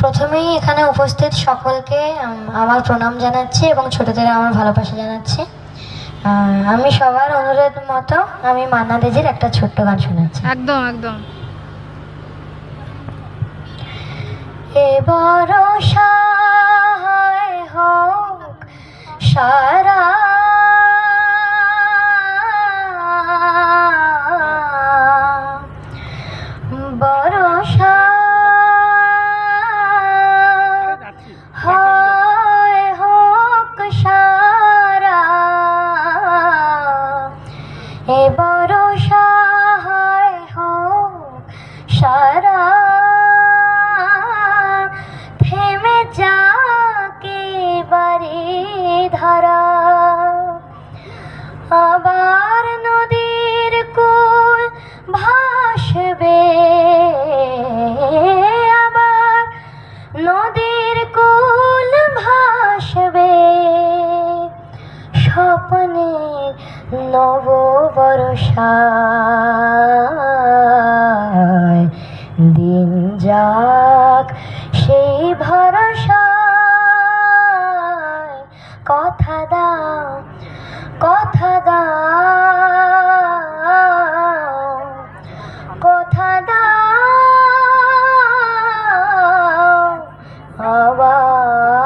প্রথমেই এখানে উপস্থিত সকলকে আমার প্রণাম জানাচ্ছি এবং ছোটদের আমার ভালোবাসা জানাচ্ছি। আমি সবার অনুরোধ মতো আমি মান্না দেজির একটা ছোট্ট গান শোনাচ্ছি। একদম একদম। এ হয় হোক সারা এ বড় সহায় হোক সারা। থেমে যাকে বারে ধারা। নববর্ষায় দিন যাক সেই ভরসা কথা দাও কথা দাও কথা দাও আবার